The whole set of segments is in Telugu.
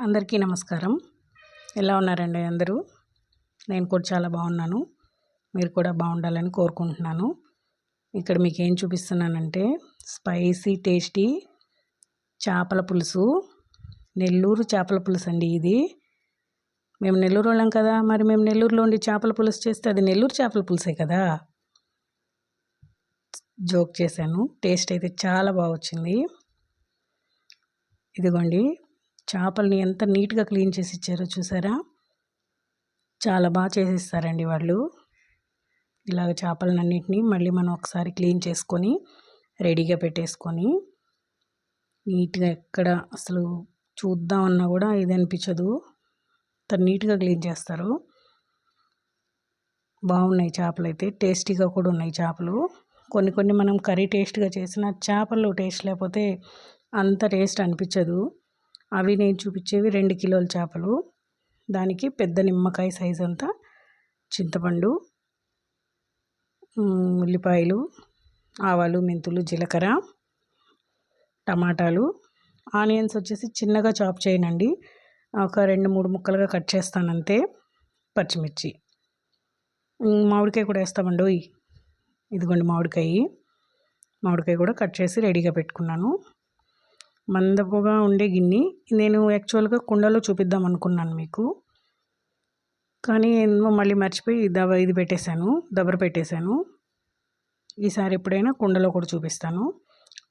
అందరికీ నమస్కారం. ఎలా ఉన్నారండి అందరూ? నేను కూడా చాలా బాగున్నాను. మీరు కూడా బాగుండాలని కోరుకుంటున్నాను. ఇక్కడ మీకు ఏం చూపిస్తున్నానంటే స్పైసీ టేస్టీ చేపల పులుసు. నెల్లూరు చేపల పులుసు అండి ఇది. మేము నెల్లూరు వాళ్ళం కదా మరి మేము నెల్లూరులో ఉండి చేపల పులుసు చేస్తే అది నెల్లూరు చేపల పులుసే కదా? జోక్ చేశాను. టేస్ట్ అయితే చాలా బాగా వచ్చింది ఇదిగోండి. చేపల్ని ఎంత నీట్గా క్లీన్ చేసి ఇచ్చారో చూసారా? చాలా బాగా చేసిస్తారండి వాళ్ళు. ఇలాగ చేపలన్నింటినీ మళ్ళీ మనం ఒకసారి క్లీన్ చేసుకొని రెడీగా పెట్టేసుకొని నీట్గా ఎక్కడ అసలు చూద్దామన్నా కూడా ఇది అనిపించదు. అంత నీట్గా క్లీన్ చేస్తారు. బాగున్నాయి చేపలు అయితే టేస్టీగా కూడా ఉన్నాయి చేపలు. కొన్ని కొన్ని మనం కర్రీ టేస్ట్గా చేసిన చేపలు టేస్ట్ లేకపోతే అంత టేస్ట్ అనిపించదు. అవి నేను చూపించేవి రెండు కిలోల చేపలు. దానికి పెద్ద నిమ్మకాయ సైజ్ అంతా చింతపండు ఉల్లిపాయలు ఆవాలు మెంతులు జీలకర్ర టమాటాలు ఆనియన్స్ వచ్చేసి చిన్నగా చాప్ చేయనండి. ఒక రెండు మూడు ముక్కలుగా కట్ చేస్తాను అంతే పచ్చిమిర్చి మామిడికాయ కూడా వేస్తామండి. ఇదిగోండి మామిడికాయ. మామిడికాయ కూడా కట్ చేసి రెడీగా పెట్టుకున్నాను. మందపుగా ఉండే గిన్నె నేను యాక్చువల్గా కుండలో చూపిద్దాం అనుకున్నాను మీకు. కానీ ఏమో మళ్ళీ మర్చిపోయి దవ ఇది పెట్టేశాను దబర పెట్టేశాను. ఈసారి ఎప్పుడైనా కుండలో కూడా చూపిస్తాను.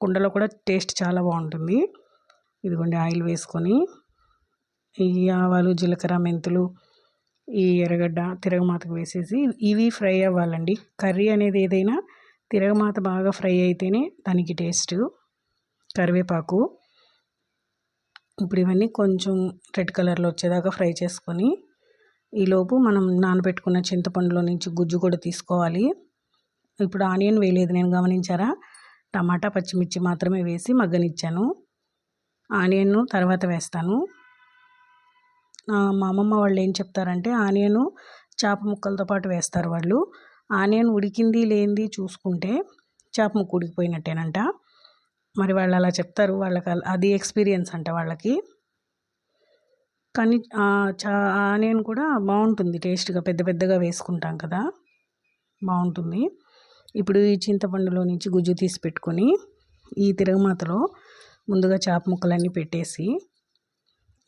కుండలో కూడా టేస్ట్ చాలా బాగుంటుంది. ఇదిగోండి ఆయిల్ వేసుకొని ఈ ఆవాలు జీలకర్ర మెంతులు ఈ ఎర్రగడ్డ తిరగమాతకు వేసేసి ఇవి ఫ్రై అవ్వాలండి. కర్రీ అనేది ఏదైనా తిరగమాత బాగా ఫ్రై అయితేనే దానికి టేస్ట్. కరివేపాకు. ఇప్పుడు ఇవన్నీ కొంచెం రెడ్ కలర్లో వచ్చేదాకా ఫ్రై చేసుకొని ఈలోపు మనం నానబెట్టుకున్న చింతపండులో నుంచి గుజ్జు కూడా తీసుకోవాలి. ఇప్పుడు ఆనియన్ వేయలేదు నేను గమనించారా? టమాటా పచ్చిమిర్చి మాత్రమే వేసి మగ్గనిచ్చాను. ఆనియన్ తర్వాత వేస్తాను. మా అమ్మమ్మ వాళ్ళు ఏం చెప్తారంటే ఆనియన్ చేప ముక్కలతో పాటు వేస్తారు వాళ్ళు. ఆనియన్ ఉడికింది లేనిది చూసుకుంటే చేప ముక్క ఉడికిపోయినట్టేనంట. మరి వాళ్ళు అలా చెప్తారు. వాళ్ళకి అది ఎక్స్పీరియన్స్ అంట వాళ్ళకి. కానీ చా ఆనియన్ కూడా బాగుంటుంది. టేస్ట్గా పెద్ద పెద్దగా వేసుకుంటాం కదా. బాగుంటుంది. ఇప్పుడు ఈ చింతపండులో నుంచి గుజ్జు తీసి పెట్టుకొని ఈ తిరగమాతలో ముందుగా చేప ముక్కలన్నీ పెట్టేసి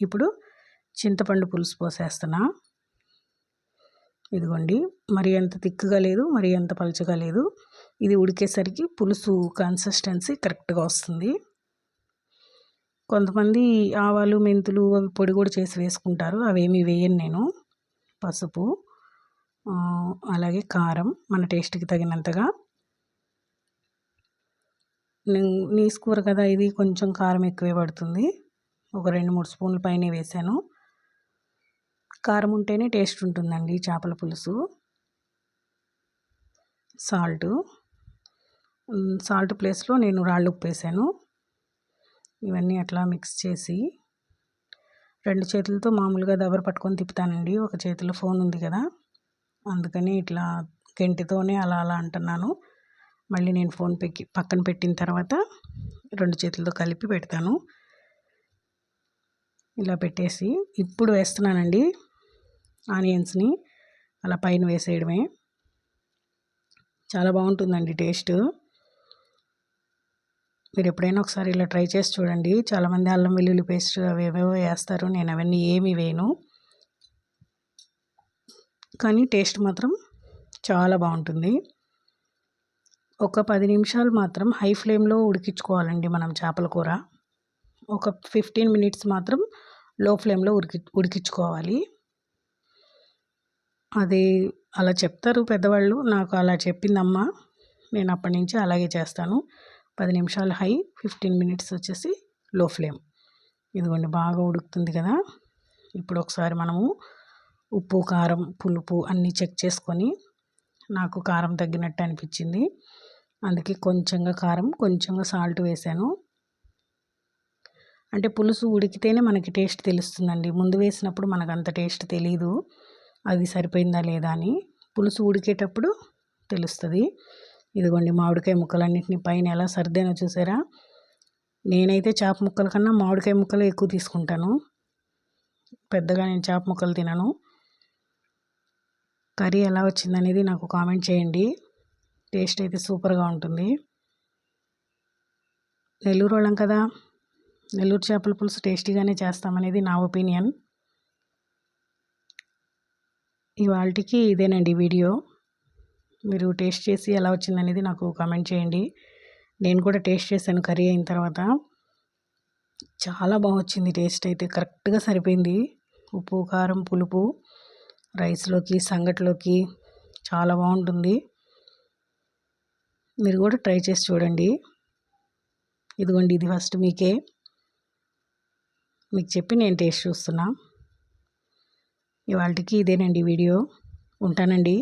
ఇప్పుడు చింతపండు పులుసు పోసేస్తున్నా. ఇదిగోండి. మరి అంత తిక్కుగా లేదు మరి అంత పలుచగా లేదు. ఇది ఉడికేసరికి పులుసు కన్సిస్టెన్సీ కరెక్ట్గా వస్తుంది. కొంతమంది ఆవాలు మెంతులు అవి పొడి కూడా చేసి వేసుకుంటారు. అవేమి వేయను నేను. పసుపు అలాగే కారం మన టేస్ట్కి తగినంతగా. నీసు కూర కదా ఇది కొంచెం కారం ఎక్కువే పడుతుంది. ఒక రెండు మూడు స్పూన్ల పైన వేసాను. కారం ఉంటేనే టేస్ట్ ఉంటుందండి చేపల పులుసు. సాల్టు. సాల్ట్ ప్లేస్లో నేను రాళ్ళు ఉప్పు వేసాను ఇవన్నీ అట్లా మిక్స్ చేసి రెండు చేతులతో మామూలుగా దబర పట్టుకొని తిప్పుతానండి. ఒక చేతిలో ఫోన్ ఉంది కదా అందుకని ఇట్లా గంటితోనే అలా అలా అంటున్నాను. మళ్ళీ నేను ఫోన్ పెక్కి పక్కన పెట్టిన తర్వాత రెండు చేతులతో కలిపి పెడతాను. ఇలా పెట్టేసి ఇప్పుడు వేస్తున్నానండి ఆనియన్స్ని అలా పైన వేసేయడమే. చాలా బాగుంటుందండి టేస్ట్. మీరు ఎప్పుడైనా ఒకసారి ఇలా ట్రై చేసి చూడండి. చాలామంది అల్లం వెల్లుల్లి పేస్ట్ అవి ఏవేవో వేస్తారు. నేను అవన్నీ ఏమి వేయను. కానీ టేస్ట్ మాత్రం చాలా బాగుంటుంది. ఒక పది నిమిషాలు మాత్రం హై ఫ్లేమ్లో ఉడికించుకోవాలండి మనం చేపల కూర. ఒక ఫిఫ్టీన్ మినిట్స్ మాత్రం లో ఫ్లేమ్లో ఉడికి ఉడికించుకోవాలి. అది అలా చెప్తారు పెద్దవాళ్ళు. నాకు అలా చెప్పిందమ్మ. నేను అప్పటి నుంచి అలాగే చేస్తాను. పది నిమిషాలు హై ఫిఫ్టీన్ మినిట్స్ వచ్చేసి లో ఫ్లేమ్. ఇదిగోండి బాగా ఉడుకుతుంది కదా. ఇప్పుడు ఒకసారి మనము ఉప్పు కారం పులుపు అన్నీ చెక్ చేసుకొని నాకు కారం తగ్గినట్టు అనిపించింది. అందుకే కొంచెంగా కారం కొంచెంగా సాల్ట్ వేసాను. అంటే పులుసు ఉడికితేనే మనకి టేస్ట్ తెలుస్తుందండి. ముందు వేసినప్పుడు మనకు అంత టేస్ట్ తెలీదు. అది సరిపోయిందా లేదా అని. పులుసు ఉడికేటప్పుడు తెలుస్తుంది. ఇదిగోండి మామిడికాయ ముక్కలన్నింటినీ పైన ఎలా సర్దేనో చూసారా? నేనైతే చేప ముక్కల కన్నా మామిడికాయ ముక్కలు ఎక్కువ తీసుకుంటాను. పెద్దగా నేను చేప ముక్కలు తినను. కర్రీ ఎలా వచ్చిందనేది నాకు కామెంట్ చేయండి. టేస్ట్ అయితే సూపర్గా ఉంటుంది. నెల్లూరు వాళ్ళం కదా నెల్లూరు చేపల పులుసు టేస్టీగానే చేస్తామనేది నా ఒపీనియన్. ఇవాళకి ఇదేనండి వీడియో. మీరు టేస్ట్ చేసి ఎలా వచ్చిందనేది నాకు కామెంట్ చేయండి. నేను కూడా టేస్ట్ చేశాను కర్రీ అయిన తర్వాత. చాలా బాగా వచ్చింది టేస్ట్ అయితే. కరెక్ట్గా సరిపోయింది. ఉప్పు కారం పులుపు రైస్లోకి సంగట్లోకి చాలా బాగుంటుంది. మీరు కూడా ట్రై చేసి చూడండి. ఇదిగోండి ఇది ఫస్ట్ మీకే. మీకు చెప్పి నేను టేస్ట్ చూస్తున్నా. ఇవాళకి ఇదేనండి వీడియో. ఉంటానండి.